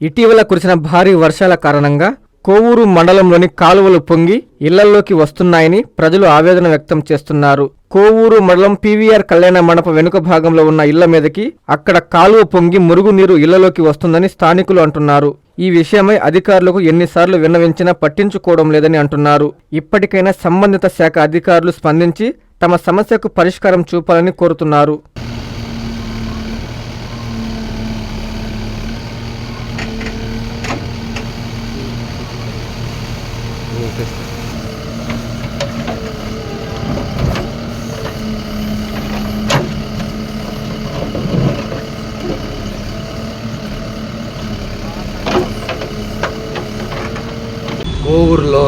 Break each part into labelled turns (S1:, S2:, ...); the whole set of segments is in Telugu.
S1: ఇటీవల కురిసిన భారీ వర్షాల కారణంగా కోవూరు మండలంలోని కాలువలు పొంగి ఇళ్ళల్లోకి వస్తున్నాయని ప్రజలు ఆవేదన వ్యక్తం చేస్తున్నారు. కోవూరు మండలం పీవీఆర్ కళ్యాణ మండప వెనుక భాగంలో ఉన్న ఇళ్ళ మీదకి అక్కడ కాలువ పొంగి మురుగునీరు ఇళ్ళలోకి వస్తుందని స్థానికులు అంటున్నారు. ఈ విషయమై అధికారులకు ఎన్నిసార్లు విన్నవించినా పట్టించుకోవడం లేదని అంటున్నారు. ఇప్పటికైనా సంబంధిత శాఖ అధికారులు స్పందించి తమ సమస్యకు పరిష్కారం చూపాలని కోరుతున్నారు.
S2: కోవూరులో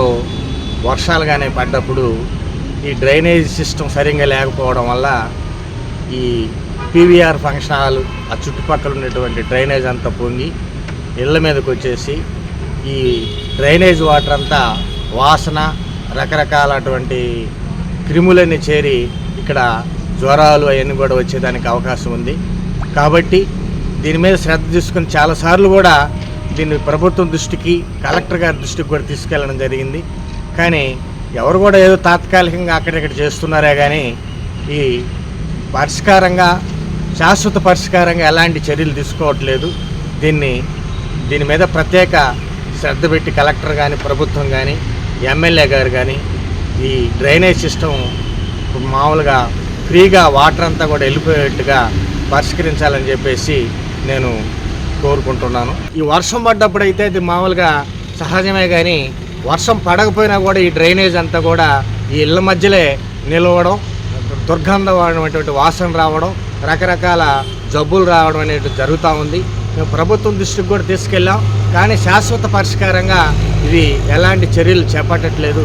S2: వర్షాలు కానీ పడ్డప్పుడు ఈ డ్రైనేజ్ సిస్టమ్ సరిగ్గా లేకపోవడం వల్ల ఈ పీవీఆర్ ఫంక్షన్ హాల్ ఆ చుట్టుపక్కల ఉన్నటువంటి డ్రైనేజ్ అంతా పొంగి ఇళ్ళ మీదకి వచ్చేసి ఈ డ్రైనేజ్ వాటర్ అంతా వాసన రకరకాలటువంటి క్రిములన్నీ చేరి ఇక్కడ జ్వరాలు అవన్నీ కూడా వచ్చేదానికి అవకాశం ఉంది. కాబట్టి దీని మీద శ్రద్ధ తీసుకుని చాలాసార్లు కూడా దీన్ని ప్రభుత్వం దృష్టికి కలెక్టర్ గారి దృష్టికి కూడా తీసుకెళ్ళడం జరిగింది. కానీ ఎవరు కూడా ఏదో తాత్కాలికంగా అక్కడిక్కడ చేస్తున్నారే కానీ ఈ పరిష్కారంగా శాశ్వత పరిష్కారంగా ఎలాంటి చర్యలు తీసుకోవట్లేదు. దీన్ని దీని మీద ప్రత్యేక శ్రద్ధ పెట్టి కలెక్టర్ కానీ ప్రభుత్వం కానీ ఎమ్మెల్యే గారు కానీ ఈ డ్రైనేజ్ సిస్టమ్ మామూలుగా ఫ్రీగా వాటర్ అంతా కూడా వెళ్ళిపోయేట్టుగా పరిష్కరించాలని చెప్పేసి నేను కోరుకుంటున్నాను. ఈ వర్షం పడ్డప్పుడైతే అది ఇది మామూలుగా సహజమే కానీ వర్షం పడకపోయినా కూడా ఈ డ్రైనేజ్ అంతా కూడా ఈ ఇళ్ళ మధ్యలో నిలవడం దుర్గంధమైనటువంటి వాసన రావడం రకరకాల జబ్బులు రావడం అనేది జరుగుతూ ఉంది. మేము ప్రభుత్వం దృష్టికి కూడా తీసుకెళ్ళాం. కానీ శాశ్వత పరిష్కారంగా ఇది ఎలాంటి చర్యలు చేపట్టట్లేదు.